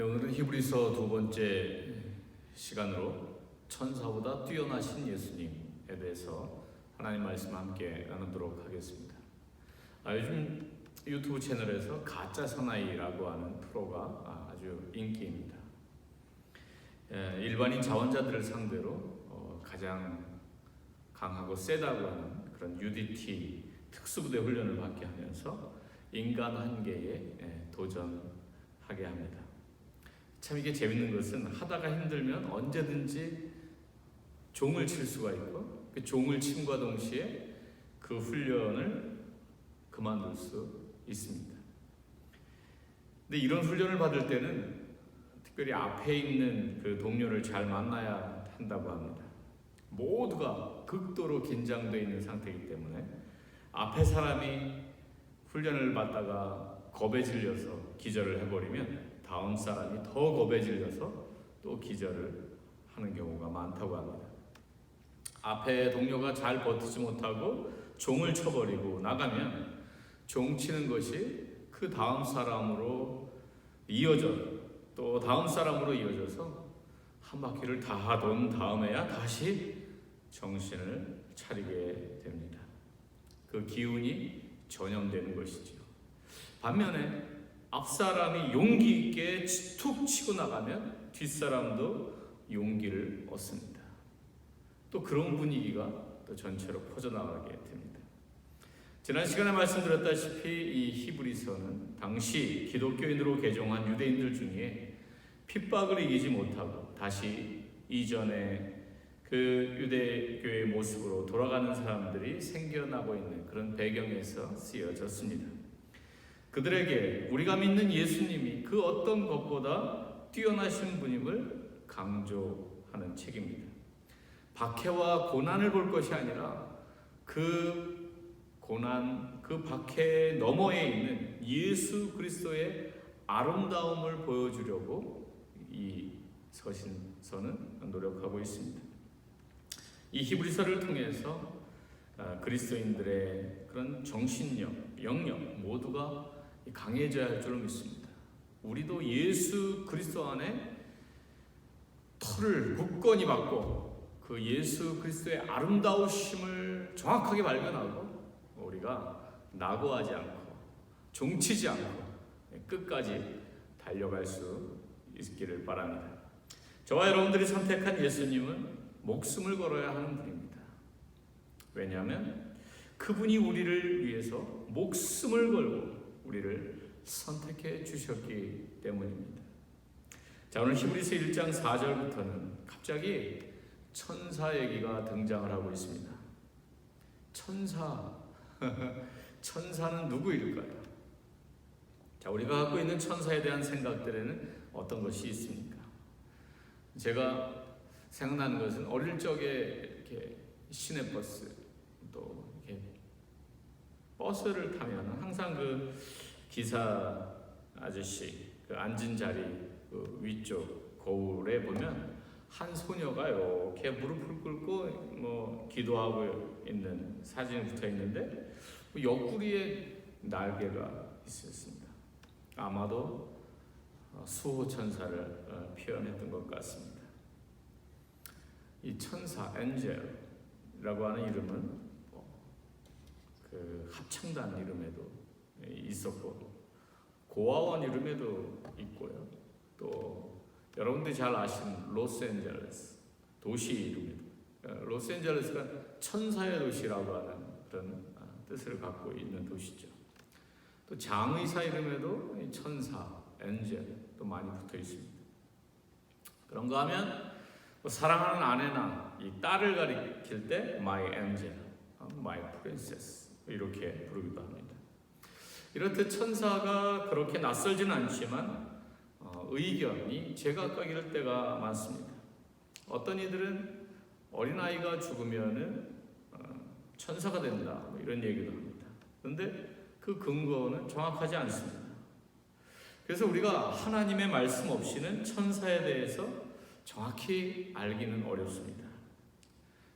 네, 오늘은 히브리서 두 번째 시간으로 천사보다 뛰어나신 예수님에 대해서 하나님 말씀 함께 나누도록 하겠습니다. 아, 요즘 유튜브 채널에서 가짜 사나이라고 하는 프로가 아, 아주 인기입니다. 예, 일반인 자원자들을 상대로 어, 가장 강하고 세다고 하는 그런 UDT 특수부대 훈련을 받게 하면서 인간 한계에 예, 도전하게 합니다. 참 이게 재밌는 것은 하다가 힘들면 언제든지 종을 칠 수가 있고 그 종을 침과 동시에 그 훈련을 그만둘 수 있습니다. 근데 이런 훈련을 받을 때는 특별히 앞에 있는 그 동료를 잘 만나야 한다고 합니다. 모두가 극도로 긴장되어 있는 상태이기 때문에 앞에 사람이 훈련을 받다가 겁에 질려서 기절을 해버리면 다음 사람이 더 겁에 질려서 또 기절을 하는 경우가 많다고 합니다. 앞에 동료가 잘 버티지 못하고 종을 쳐버리고 나가면 종 치는 것이 그 다음 사람으로 이어져 또 다음 사람으로 이어져서 한 바퀴를 다돈 다음에야 다시 정신을 차리게 됩니다. 그 기운이 전염되는 것이죠. 반면에 앞 사람이 용기 있게 툭 치고 나가면 뒷 사람도 용기를 얻습니다. 또 그런 분위기가 또 전체로 퍼져나가게 됩니다. 지난 시간에 말씀드렸다시피 이 히브리서는 당시 기독교인으로 개종한 유대인들 중에 핍박을 이기지 못하고 다시 이전에 그 유대교의 모습으로 돌아가는 사람들이 생겨나고 있는 그런 배경에서 쓰여졌습니다. 그들에게 우리가 믿는 예수님이 그 어떤 것보다 뛰어나신 분임을 강조하는 책입니다. 박해와 고난을 볼 것이 아니라 그 고난, 그 박해 너머에 있는 예수 그리스도의 아름다움을 보여주려고 이 서신서는 노력하고 있습니다. 이 히브리서를 통해서 아, 그리스도인들의 그런 정신력, 영역 모두가 강해져야 할 줄로 믿습니다. 우리도 예수 그리스도 안에 털을 굳건히 받고 그 예수 그리스도의 아름다우심을 정확하게 발견하고 우리가 낙오하지 않고 종치지 않고 끝까지 달려갈 수 있기를 바랍니다. 저와 여러분들이 선택한 예수님은 목숨을 걸어야 하는 분입니다. 왜냐하면 그분이 우리를 위해서 목숨을 걸고 우리를 선택해 주셨기 때문입니다. 자, 오늘 히브리서 1장 4절부터는 갑자기 천사 얘기가 등장을 하고 있습니다. 천사. 천사는 누구일까요? 자, 우리가 갖고 있는 천사에 대한 생각들에는 어떤 것이 있습니까? 제가 생각나는 것은 어릴 적에 이렇게 시내버스 버스를 타면 항상 그 기사 아저씨 그 앉은 자리 그 위쪽 거울에 보면 한 소녀가 이렇게 무릎을 꿇고 뭐 기도하고 있는 사진이 붙어 있는데 그 옆구리에 날개가 있었습니다. 아마도 수호 천사를 어, 표현했던 것 같습니다. 이 천사 엔젤이라고 하는 이름은 그 합창단 이름에도 있었고 고아원 이름에도 있고요. 또 여러분들이 잘 아시는 로스앤젤레스 도시 이름에도 어, 로스앤젤레스가 천사의 도시라고 하는 그런 아, 뜻을 갖고 있는 도시죠. 또 장의사 이름에도 천사, 엔젤 또 많이 붙어 있습니다. 그런가 하면 뭐 사랑하는 아내나 이 딸을 가리킬 때 my angel, 어, my princess 이렇게 부르기도 합니다. 이렇듯 천사가 그렇게 낯설지는 않지만 어, 의견이 제각각일 때가 많습니다. 어떤 이들은 어린 아이가 죽으면은 어, 천사가 된다 뭐 이런 얘기도 합니다. 그런데 그 근거는 정확하지 않습니다. 그래서 우리가 하나님의 말씀 없이는 천사에 대해서 정확히 알기는 어렵습니다.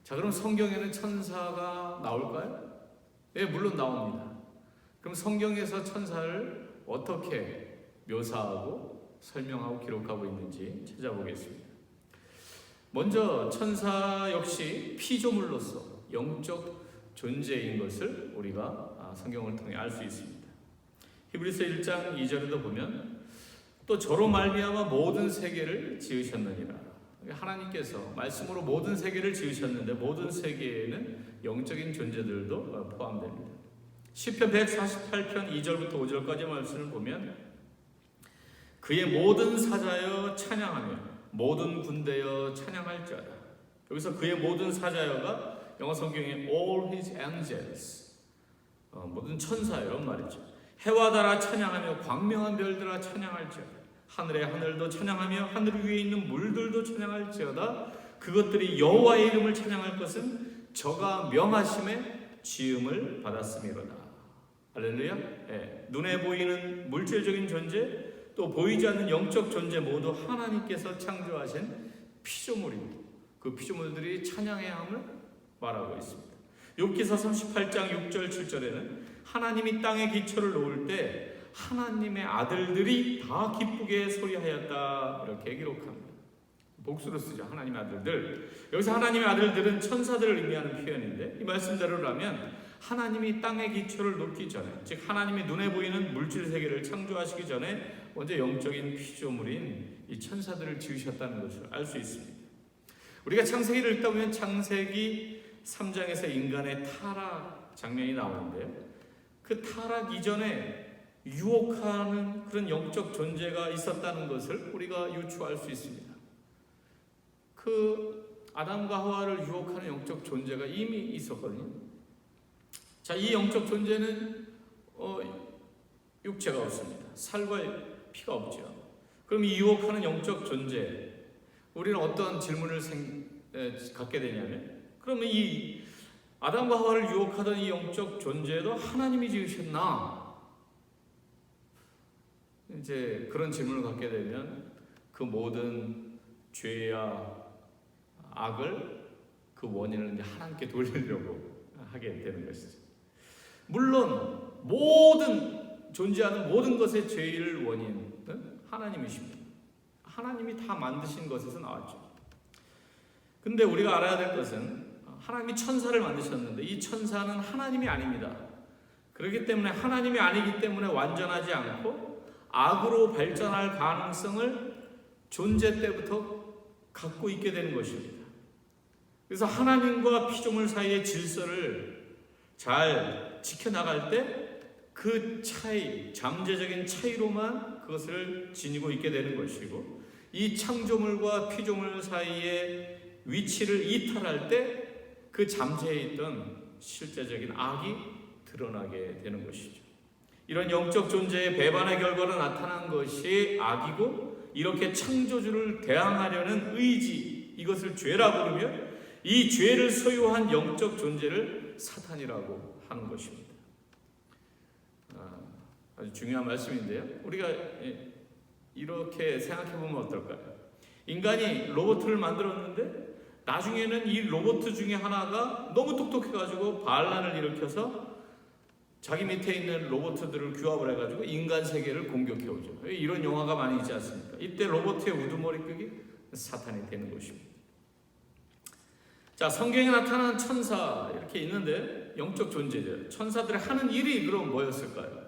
자, 그럼 성경에는 천사가 나올까요? 네, 물론 나옵니다. 그럼 성경에서 천사를 어떻게 묘사하고 설명하고 기록하고 있는지 찾아보겠습니다. 먼저 천사 역시 피조물로서 영적 존재인 것을 우리가 아, 성경을 통해 알 수 있습니다. 히브리서 1장 2절에도 보면 또 저로 말미암아 모든 세계를 지으셨느니라. 하나님께서 말씀으로 모든 세계를 지으셨는데 모든 세계에는 영적인 존재들도 어, 포함됩니다. 시편 148편 2절부터 5절까지 말씀을 보면 그의 모든 사자여 찬양하며 모든 군대여 찬양할지어다. 여기서 그의 모든 사자여가 영어 성경에 all his angels 어, 모든 천사여란 말이죠. 해와 달아 찬양하며 광명한 별들아 찬양할지어다. 하늘의 하늘도 찬양하며 하늘 위에 있는 물들도 찬양할지어다. 그것들이 여호와의 이름을 찬양할 것은 저가 명하심에 지음을 받았음이로다. 할렐루야. 예, 눈에 보이는 물질적인 존재 또 보이지 않는 영적 존재 모두 하나님께서 창조하신 피조물입니다. 그 피조물들이 찬양해야 함을 말하고 있습니다. 욥기서 38장 6절 7절에는 하나님이 땅에 기초를 놓을 때 하나님의 아들들이 다 기쁘게 소리하였다 이렇게 기록합니다. 복수로 쓰죠. 하나님의 아들들. 여기서 하나님의 아들들은 천사들을 의미하는 표현인데 이 말씀대로라면 하나님이 땅의 기초를 놓기 전에 즉 하나님이 눈에 보이는 물질 세계를 창조하시기 전에 먼저 영적인 피조물인 이 천사들을 지으셨다는 것을 알 수 있습니다. 우리가 창세기를 읽다 보면 창세기 3장에서 인간의 타락 장면이 나오는데요. 그 타락 이전에 유혹하는 그런 영적 존재가 있었다는 것을 우리가 유추할 수 있습니다. 그 아담과 하와를 유혹하는 영적 존재가 이미 있었거든요. 자, 이 영적 존재는 어, 육체가 없습니다. 살과 피가 없죠. 그럼 이 유혹하는 영적 존재, 우리는 어떤 질문을 생, 에, 갖게 되냐면, 그러면 이 아담과 하와를 유혹하던 이 영적 존재도 하나님이 지으셨나? 이제 그런 질문을 갖게 되면 그 모든 죄야 악을 그 원인을 이제 하나님께 돌리려고 하게 되는 것이죠. 물론 모든 존재하는 모든 것의 죄의 원인은 하나님이십니다. 하나님이 다 만드신 것에서 나왔죠. 근데 우리가 알아야 될 것은 하나님이 천사를 만드셨는데 이 천사는 하나님이 아닙니다. 그렇기 때문에 하나님이 아니기 때문에 완전하지 않고 악으로 발전할 가능성을 존재 때부터 갖고 있게 되는 것입니다. 그래서 하나님과 피조물 사이의 질서를 잘 지켜나갈 때 그 차이, 잠재적인 차이로만 그것을 지니고 있게 되는 것이고 이 창조물과 피조물 사이의 위치를 이탈할 때 그 잠재해 있던 실제적인 악이 드러나게 되는 것이죠. 이런 영적 존재의 배반의 결과로 나타난 것이 악이고 이렇게 창조주를 대항하려는 의지 이것을 죄라 부르며 이 죄를 소유한 영적 존재를 사탄이라고 하는 것입니다. 아, 아주 중요한 말씀인데요. 우리가 이렇게 생각해 보면 어떨까요? 인간이 로봇을 만들었는데 나중에는 이 로봇 중에 하나가 너무 똑똑해가지고 반란을 일으켜서 자기 밑에 있는 로봇들을 규합을 해가지고 인간 세계를 공격해 오죠. 이런 영화가 많이 있지 않습니까? 이때 로봇의 우두머리급이 사탄이 되는 것입니다. 자, 성경에 나타나는 천사 이렇게 있는데 영적 존재죠. 천사들이 하는 일이 그럼 뭐였을까요?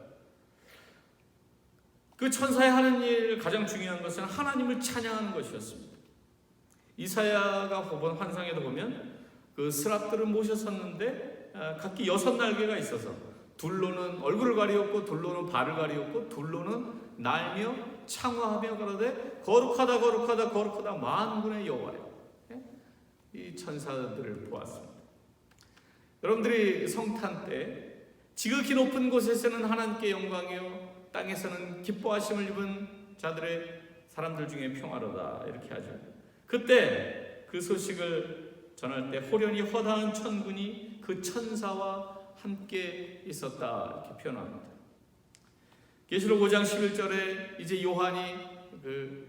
그 천사의 하는 일 가장 중요한 것은 하나님을 찬양하는 것이었습니다. 이사야가 본 환상에도 보면 그 스랍들을 모셨었는데 각기 여섯 날개가 있어서 둘로는 얼굴을 가리었고 둘로는 발을 가리었고 둘로는 날며 창화하며 그러되 거룩하다 거룩하다 거룩하다 만군의 여호와여 이 천사들을 보았습니다. 여러분들이 성탄 때 지극히 높은 곳에서는 하나님께 영광이요 땅에서는 기뻐하심을 입은 자들의 사람들 중에 평화로다 이렇게 하죠. 그때 그 소식을 전할 때 호련히 허다한 천군이 그 천사와 함께 있었다 이렇게 표현합니다. 계시록 5장 11절에 이제 요한이 그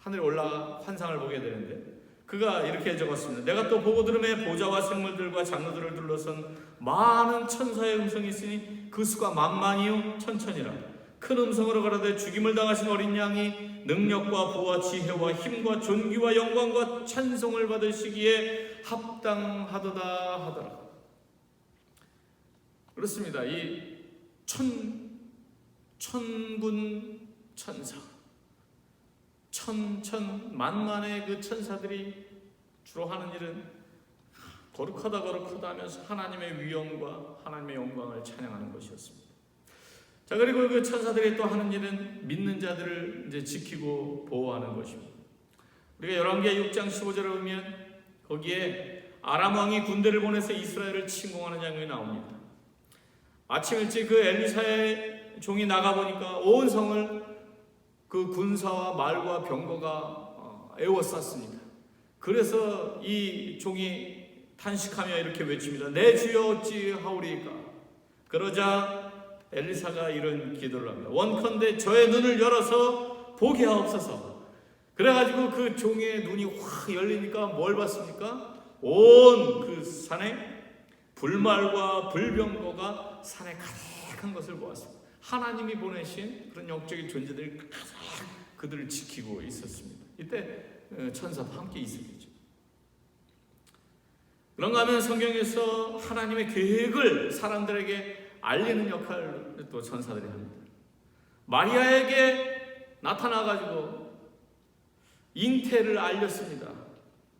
하늘에 올라 환상을 보게 되는데 그가 이렇게 적었습니다. 내가 또 보고 들음에 보좌와 생물들과 장로들을 둘러선 많은 천사의 음성이 있으니 그 수가 만만이요 천천이라 큰 음성으로 가라되 죽임을 당하신 어린 양이 능력과 부와 지혜와 힘과 존귀와 영광과 찬송을 받으시기에 합당하도다 하더라. 그렇습니다. 이 천, 천군 천사, 천, 천, 만만의 그 천사들이 주로 하는 일은 거룩하다 거룩하다 하면서 하나님의 위엄과 하나님의 영광을 찬양하는 것이었습니다. 자 그리고 그 천사들이 또 하는 일은 믿는 자들을 이제 지키고 보호하는 것입니다. 우리가 열왕기하 6장 15절에 보면 거기에 아람 왕이 군대를 보내서 이스라엘을 침공하는 장면이 나옵니다. 아침 일찍 그 엘리사의 종이 나가 보니까 온 성을 그 군사와 말과 병거가 어, 에워쌌습니다. 그래서 이 종이 탄식하며 이렇게 외칩니다. 내 주여 어찌 하오리까? 그러자 엘리사가 이런 기도를 합니다. 원컨대 저의 눈을 열어서 보게 하옵소서. 그래가지고 그 종의 눈이 확 열리니까 뭘 봤습니까? 온 그 산에 불말과 불병거가 산에 가득한 것을 보았습니다. 하나님이 보내신 그런 영적인 존재들이 가득 그들을 지키고 있었습니다. 이때 어, 천사도 함께 있었죠. 그런가 하면 성경에서 하나님의 계획을 사람들에게 알리는 역할을 또 천사들이 합니다. 마리아에게 나타나가지고 잉태를 알렸습니다.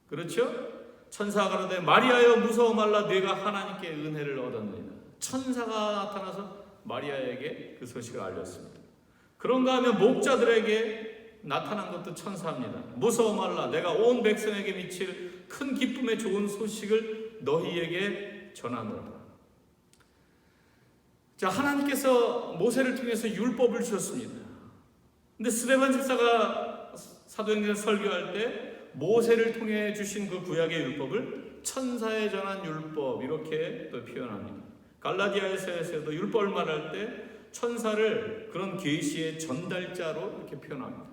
그렇죠? 천사가 그러되 마리아여 무서워 말라 내가 하나님께 은혜를 얻었느니라. 천사가 나타나서 마리아에게 그 소식을 알렸습니다. 그런가 하면 목자들에게 나타난 것도 천사입니다. 무서워 말라 내가 온 백성에게 미칠 큰 기쁨의 좋은 소식을 너희에게 전하노라. 자, 하나님께서 모세를 통해서 율법을 주셨습니다. 근데 스데반 집사가 사도행전 설교할 때 모세를 통해 주신 그 구약의 율법을 천사에 전한 율법 이렇게 또 표현합니다. 갈라디아에서도 율법을 말할 때 천사를 그런 계시의 전달자로 이렇게 표현합니다.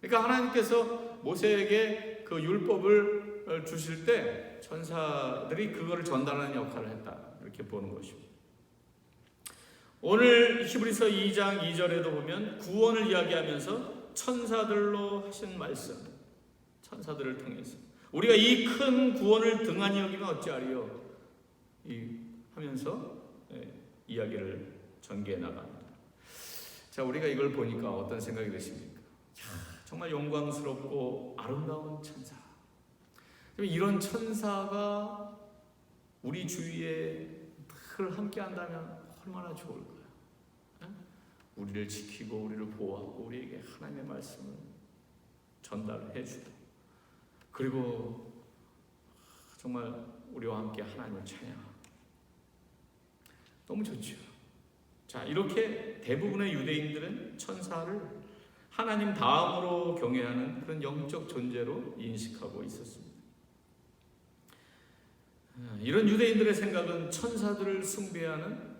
그러니까 하나님께서 모세에게 그 율법을 주실 때 천사들이 그거를 전달하는 역할을 했다 이렇게 보는 것입니다. 오늘 히브리서 2장 2절에도 보면 구원을 이야기하면서 천사들로 하신 말씀, 천사들을 통해서 우리가 이 큰 구원을 등한히 여기면 어찌하리요? 이 하면서 예, 이야기를 전개해 나갑니다. 자, 우리가 이걸 보니까 어떤 생각이 드십니까? 야, 정말 영광스럽고 아름다운 천사. 이런 천사가 우리 주위에 늘 함께 한다면 얼마나 좋을까요? 우리를 지키고 우리를 보호하고 우리에게 하나님의 말씀을 전달해 주고 그리고 정말 우리와 함께 하나님을 찬양하고 너무 좋죠. 자 이렇게 대부분의 유대인들은 천사를 하나님 다음으로 경외하는 그런 영적 존재로 인식하고 있었습니다. 이런 유대인들의 생각은 천사들을 숭배하는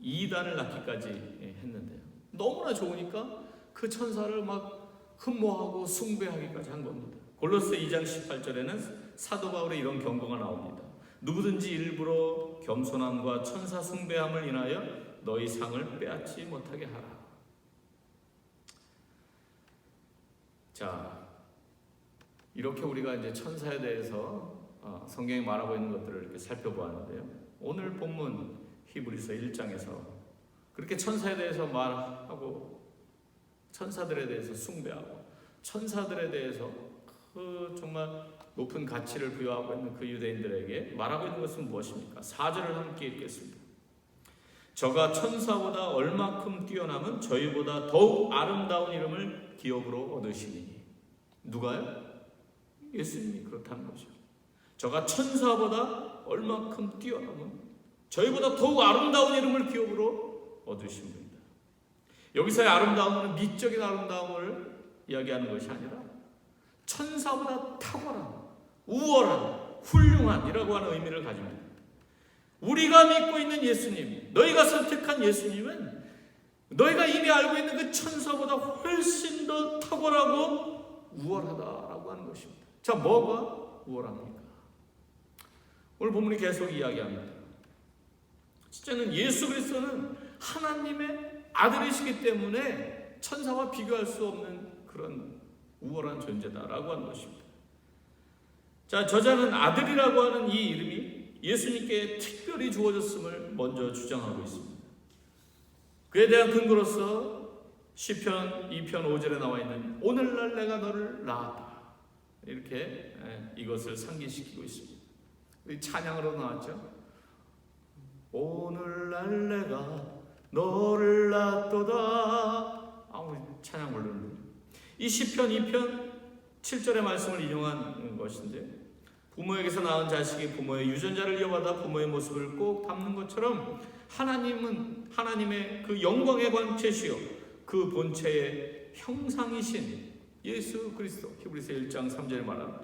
이단을 낳기까지 했는데요. 너무나 좋으니까 그 천사를 막 흠모하고 숭배하기까지 한 겁니다. 골로새 2장 18절에는 사도 바울의 이런 경고가 나옵니다. 누구든지 일부러 겸손함과 천사 숭배함을 인하여 너희 상을 빼앗지 못하게 하라. 자, 이렇게 우리가 이제 천사에 대해서 어, 성경이 말하고 있는 것들을 이렇게 살펴보았는데요. 오늘 본문 히브리서 1장에서 그렇게 천사에 대해서 말하고 천사들에 대해서 숭배하고 천사들에 대해서 그 정말 높은 가치를 부여하고 있는 그 유대인들에게 말하고 있는 것은 무엇입니까? 4절을 함께 읽겠습니다. 저가 천사보다 얼마큼 뛰어남은 저희보다 더욱 아름다운 이름을 기업으로 얻으시니 누가요? 예수님이 그렇다는 거죠. 저가 천사보다 얼마큼 뛰어남은 저희보다 더욱 아름다운 이름을 기업으로 얻으신 분이다. 여기서의 아름다움은 미적인 아름다움을 이야기하는 것이 아니라 천사보다 탁월한, 우월한, 훌륭한이라고 하는 의미를 가집니다. 우리가 믿고 있는 예수님, 너희가 선택한 예수님은 너희가 이미 알고 있는 그 천사보다 훨씬 더 탁월하고 우월하다라고 하는 것입니다. 자, 뭐가 우월합니까? 오늘 본문이 계속 이야기합니다. 진짜는 예수 그리스도는 하나님의 아들이시기 때문에 천사와 비교할 수 없는 그런 우월한 존재다라고 하는 것입니다. 자, 저자는 아들이라고 하는 이 이름이 예수님께 특별히 주어졌음을 먼저 주장하고 있습니다. 그에 대한 근거로서 시편 2편 5절에 나와 있는 오늘날 내가 너를 낳았다. 이렇게 예, 이것을 상기시키고 있습니다. 찬양으로 나왔죠. 오늘날 내가 너를 낳았도다. 아무 찬양 부르는 이 시편 2편 7절의 말씀을 인용한 것인데 부모에게서 낳은 자식이 부모의 유전자를 이어받아 부모의 모습을 꼭 담는 것처럼 하나님은 하나님의 그 영광의 본체시요 그 본체의 형상이신 예수 그리스도 히브리서 1장 3절에 말합니다.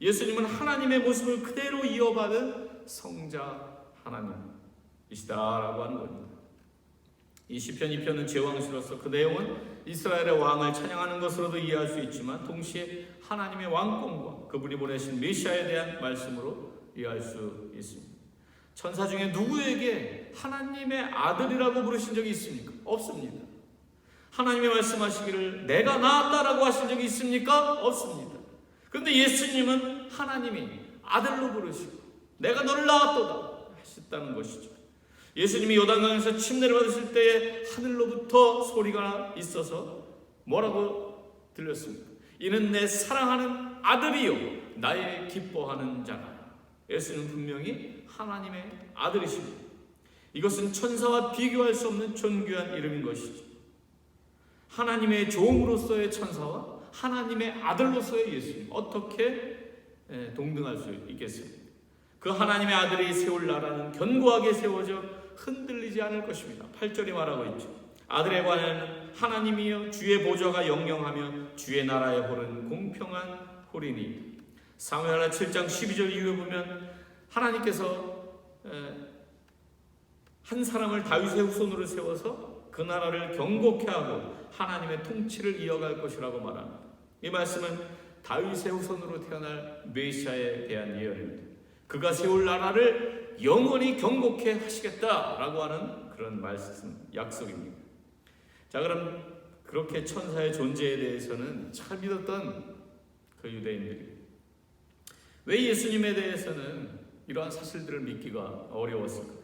예수님은 하나님의 모습을 그대로 이어받은 성자 하나님이시다라고 하는 겁니다. 이 시편 2편은 제왕시로서 그 내용은 이스라엘의 왕을 찬양하는 것으로도 이해할 수 있지만 동시에 하나님의 왕권과 그분이 보내신 메시아에 대한 말씀으로 이해할 수 있습니다. 천사 중에 누구에게 하나님의 아들이라고 부르신 적이 있습니까? 없습니다. 하나님이 말씀하시기를 내가 낳았다라고 하신 적이 있습니까? 없습니다. 그런데 예수님은 하나님이 아들로 부르시고 내가 너를 낳았도다 하셨다는 것이죠. 예수님이 요단강에서 침례를 받으실 때에 하늘로부터 소리가 있어서 뭐라고 들렸습니까? 이는 내 사랑하는 아들이요 나의 기뻐하는 자라. 예수는 분명히 하나님의 아들이십니다. 이것은 천사와 비교할 수 없는 존귀한 이름인 것이죠. 하나님의 종으로서의 천사와 하나님의 아들로서의 예수님 어떻게 동등할 수 있겠습니까? 그 하나님의 아들이 세울 나라는 견고하게 세워져 흔들리지 않을 것입니다. 8절이 말하고 있죠. 아들에 관한 하나님이여 주의 보좌가 영영하며 주의 나라의 홀은 공평한 홀이니 사무엘하 7장 12절 이후에 보면 하나님께서 한 사람을 다윗의 후손으로 세워서 그 나라를 경고케 하고 하나님의 통치를 이어갈 것이라고 말합니다. 이 말씀은 다윗의 후손으로 태어날 메시아에 대한 예언입니다. 그가 세울 나라를 영원히 경고케 하시겠다라고 하는 그런 말씀 약속입니다. 자 그럼 그렇게 천사의 존재에 대해서는 잘 믿었던 그 유대인들이 왜 예수님에 대해서는 이러한 사실들을 믿기가 어려웠을까?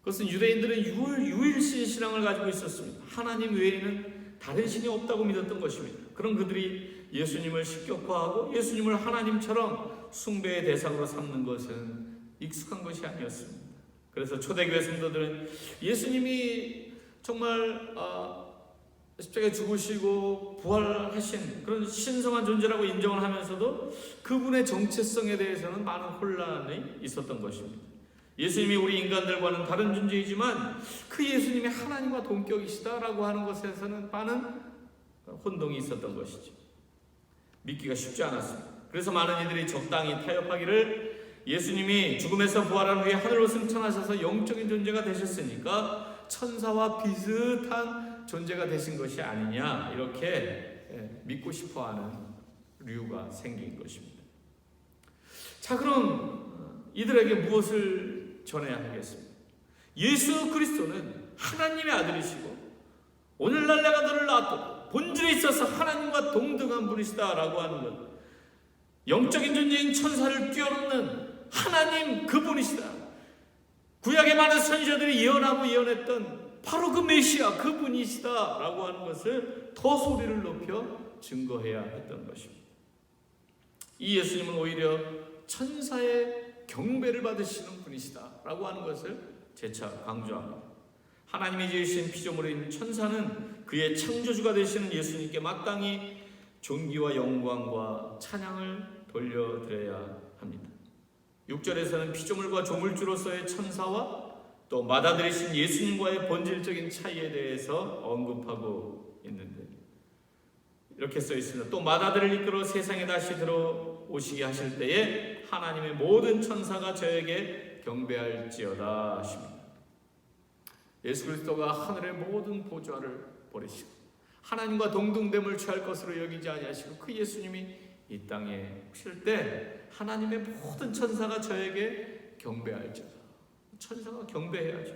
그것은 유대인들은 유일, 유일신 신앙을 가지고 있었습니다. 하나님 외에는 다른 신이 없다고 믿었던 것입니다. 그런 그들이 예수님을 식격화하고 예수님을 하나님처럼 숭배의 대상으로 삼는 것은 익숙한 것이 아니었습니다. 그래서 초대교회 성도들은 예수님이 정말 어, 십자가에 죽으시고 부활하신 그런 신성한 존재라고 인정을 하면서도 그분의 정체성에 대해서는 많은 혼란이 있었던 것입니다. 예수님이 우리 인간들과는 다른 존재이지만 그 예수님이 하나님과 동격이시다라고 하는 것에서는 많은 혼동이 있었던 것이죠. 믿기가 쉽지 않았습니다. 그래서 많은 이들이 적당히 타협하기를 예수님이 죽음에서 부활한 후에 하늘로 승천하셔서 영적인 존재가 되셨으니까 천사와 비슷한 존재가 되신 것이 아니냐 이렇게 믿고 싶어하는 류가 생긴 것입니다. 자 그럼 이들에게 무엇을 전해야 하겠습니까? 예수 그리스도는 하나님의 아들이시고 오늘날 내가 너를 낳았다. 본질에 있어서 하나님과 동등한 분이시다라고 하는 것. 영적인 존재인 천사를 뛰어넘는 하나님 그분이시다. 구약의 많은 선지자들이 예언하고 예언했던 바로 그 메시아 그분이시다라고 하는 것을 더 소리를 높여 증거해야 했던 것입니다. 이 예수님은 오히려 천사의 경배를 받으시는 분이시다라고 하는 것을 재차 강조합니다. 하나님이 지으신 피조물인 천사는 그의 창조주가 되시는 예수님께 마땅히 존귀와 영광과 찬양을 돌려드려야 합니다. 6절에서는 피조물과 조물주로서의 천사와 또 맏아들이신 예수님과의 본질적인 차이에 대해서 언급하고 있는데 이렇게 써 있습니다. 또 맏아들을 이끌어 세상에 다시 들어오시게 하실 때에 하나님의 모든 천사가 저에게 경배할지어다 하십니다. 예수 그리스도가 하늘의 모든 보좌를 버리시고 하나님과 동등됨을 취할 것으로 여기지 아니하시고 그 예수님이 이 땅에 오실 때 하나님의 모든 천사가 저에게 경배할지어다. 천사가 경배해야죠.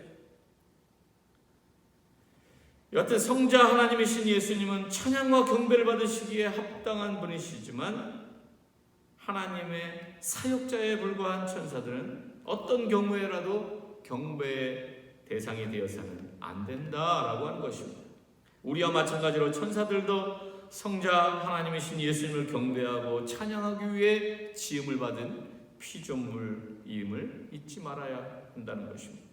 여하튼 성자 하나님이신 예수님은 찬양과 경배를 받으시기에 합당한 분이시지만 하나님의 사역자에 불과한 천사들은 어떤 경우에라도 경배의 대상이 되어서는 안 된다라고 하는 것입니다. 우리와 마찬가지로 천사들도 성자 하나님이신 예수님을 경배하고 찬양하기 위해 지음을 받은 피조물임을 잊지 말아야 한다는 것입니다.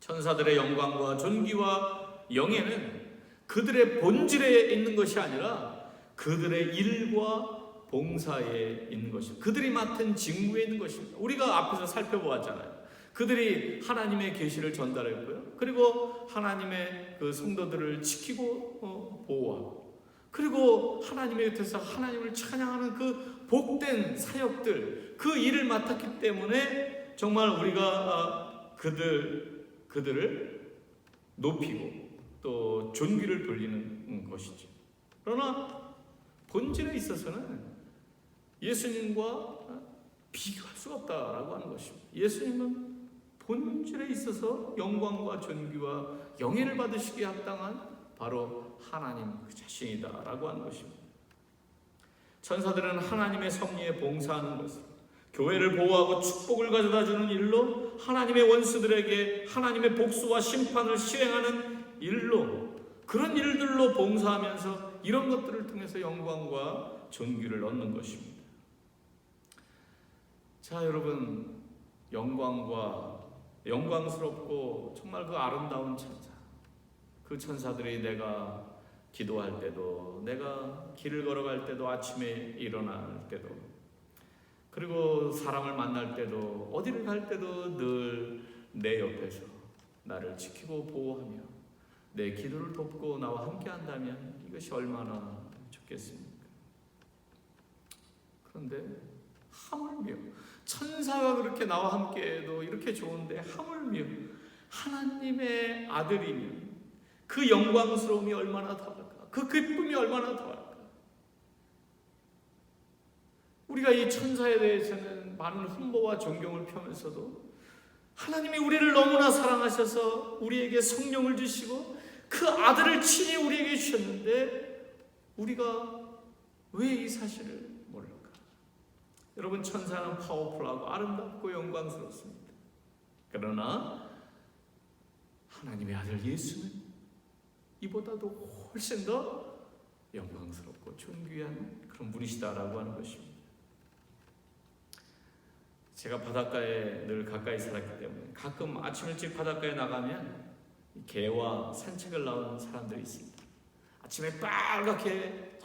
천사들의 영광과 존귀와 영예는 그들의 본질에 있는 것이 아니라 그들의 일과 봉사에 있는 것입니다. 그들이 맡은 직무에 있는 것입니다. 우리가 앞에서 살펴보았잖아요. 그들이 하나님의 계시를 전달했고요. 그리고 하나님의 그 성도들을 지키고 어, 보호하고 그리고 하나님의 곁에서 하나님을 찬양하는 그 복된 사역들 그 일을 맡았기 때문에 정말 우리가 아, 그들 그들을 높이고 또 존귀를 돌리는 것이죠. 그러나 본질에 있어서는 예수님과 비교할 수가 없다라고 하는 것입니다. 예수님은 본질에 있어서 영광과 존귀와 영예를 받으시기에 합당한 바로 하나님 그 자신이다라고 하는 것입니다. 천사들은 하나님의 섭리에 봉사하는 것을 교회를 보호하고 축복을 가져다 주는 일로 하나님의 원수들에게 하나님의 복수와 심판을 실행하는 일로 그런 일들로 봉사하면서 이런 것들을 통해서 영광과 존귀를 얻는 것입니다. 자, 여러분 영광과 영광스럽고 정말 그 아름다운 천사. 그 천사들이 내가 기도할 때도 내가 길을 걸어갈 때도 아침에 일어날 때도 그리고 사람을 만날 때도 어디를 갈 때도 늘 내 옆에서 나를 지키고 보호하며 내 기도를 돕고 나와 함께 한다면 이것이 얼마나 좋겠습니까? 그런데 하물며 천사가 그렇게 나와 함께해도 이렇게 좋은데 하물며 하나님의 아들이면 그 영광스러움이 얼마나 더할까? 그 기쁨이 얼마나 더할까? 우리가 이 천사에 대해서는 많은 흠모와 존경을 펴면서도 하나님이 우리를 너무나 사랑하셔서 우리에게 성령을 주시고 그 아들을 친히 우리에게 주셨는데 우리가 왜 이 사실을 모를까? 여러분 천사는 파워풀하고 아름답고 영광스럽습니다. 그러나 하나님의 아들 예수는 이보다도 훨씬 더 영광스럽고 존귀한 그런 분이시다라고 하는 것입니다. 제가 바닷가에 늘 가까이 살았기 때문에 가끔 아침 일찍 바닷가에 나가면 개와 산책을 나오는 사람들이 있습니다. 아침에 빨갛게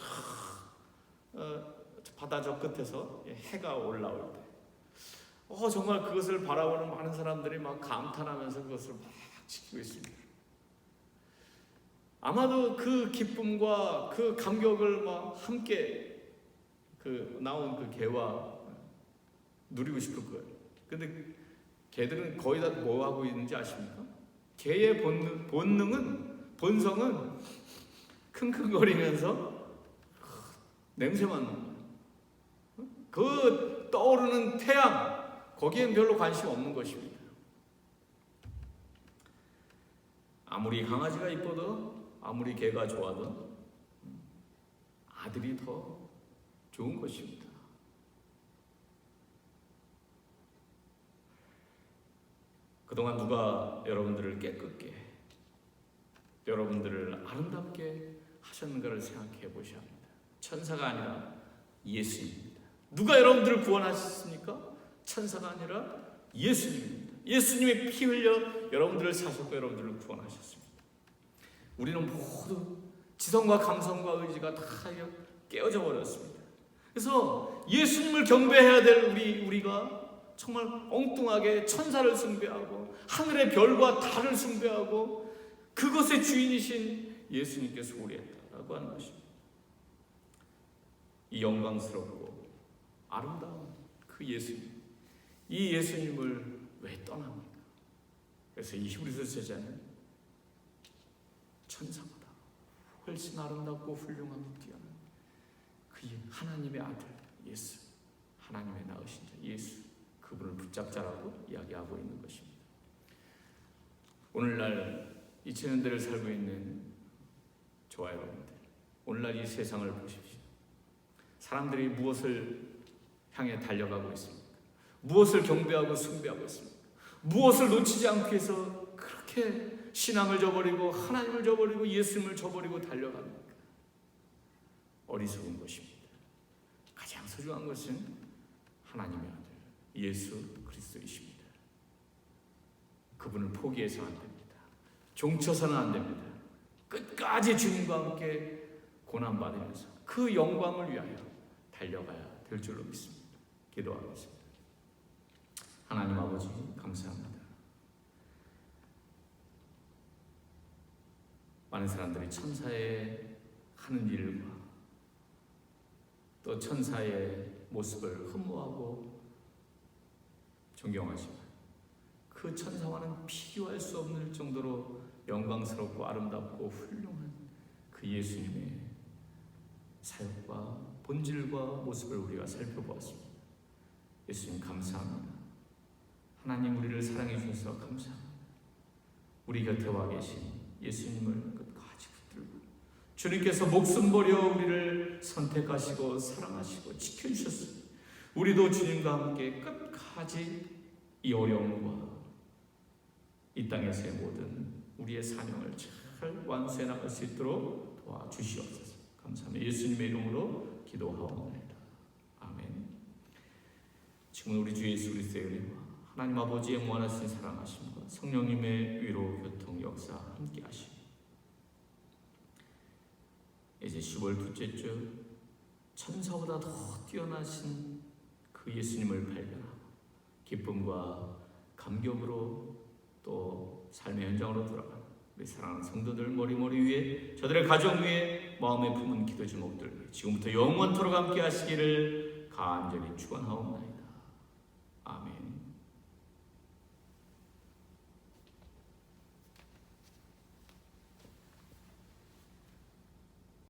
어, 바다 저 끝에서 해가 올라올 때, 어 정말 그것을 바라보는 많은 사람들이 막 감탄하면서 그것을 막 지키고 있습니다. 아마도 그 기쁨과 그 감격을 막 함께 그 나온 그 개와 누리고 싶을 거예요. 근데 개들은 거의 다 뭐 하고 있는지 아십니까? 개의 본능, 본능은 본성은 킁킁거리면서 냄새만 나요. 그 떠오르는 태양 거기엔 별로 관심 없는 것입니다. 아무리 강아지가 이뻐도 아무리 개가 좋아도 아들이 더 좋은 것입니다. 그동안 누가 여러분들을 깨끗게, 여러분들을 아름답게 하셨는가를 생각해 보셔야 합니다. 천사가 아니라 예수입니다. 누가 여러분들을 구원하셨습니까? 천사가 아니라 예수님입니다. 예수님의 피 흘려 여러분들을 사셨고 여러분들을 구원하셨습니다. 우리는 모두 지성과 감성과 의지가 다 깨어져 버렸습니다. 그래서 예수님을 경배해야 될 우리 우리가 정말 엉뚱하게 천사를 숭배하고 하늘의 별과 달을 숭배하고 그것의 주인이신 예수님께 소홀했다라고 하는 것입니다. 이 영광스럽고 아름다운 그 예수님, 이 예수님을 왜 떠납니까? 그래서 이 히브리서 제자는 천사보다 훨씬 아름답고 훌륭하고 뛰어난 그 하나님의 아들 예수, 하나님의 낳으신 자 예수. 그분을 붙잡자라고 이야기하고 있는 것입니다. 오늘날 2000년대를 살고 있는 저와 여러분들 오늘날 이 세상을 보십시오. 사람들이 무엇을 향해 달려가고 있습니까? 무엇을 경배하고 숭배하고 있습니까? 무엇을 놓치지 않기 위해서 그렇게 신앙을 저버리고 하나님을 저버리고 예수님을 저버리고 달려갑니까? 어리석은 것입니다. 가장 소중한 것은 하나님의 아들 예수 그리스도이십니다. 그분을 포기해서는 안 됩니다. 종쳐서는 안 됩니다. 끝까지 주님과 함께 고난 받으면서 그 영광을 위하여 달려가야 될 줄로 믿습니다. 기도하겠습니다. 하나님 아버지 감사합니다. 많은 사람들이 천사의 하는 일과 또 천사의 모습을 흠모하고 존경하지만 그 천사와는 비교할 수 없는 정도로 영광스럽고 아름답고 훌륭한 그 예수님의 사역과 본질과 모습을 우리가 살펴보았습니다. 예수님 감사합니다. 하나님 우리를 사랑해 주셔서 감사합니다. 우리 곁에 와 계신 예수님을 주님께서 목숨 버려 우리를 선택하시고 사랑하시고 지켜주셨습니다. 우리도 주님과 함께 끝까지 이 어려움과 이 땅에서의 모든 우리의 사명을 잘 완수해 나갈 수 있도록 도와주시옵소서. 감사합니다. 예수님의 이름으로 기도하옵나이다. 아멘. 지금 우리 주 예수 그리스도의 은혜와 하나님 아버지의 무한하신 사랑하심과 성령님의 위로 교통 역사 함께 하시고 이제 10월 둘째 주 천사보다 더 뛰어나신 그 예수님을 발견하고 기쁨과 감격으로 또 삶의 현장으로 돌아가는 우리 사랑하는 성도들 머리머리 위에 저들의 가정 위에 마음에 품은 기도 제목들 지금부터 영원토록 함께 하시기를 간절히 축원하옵나이다. 아멘.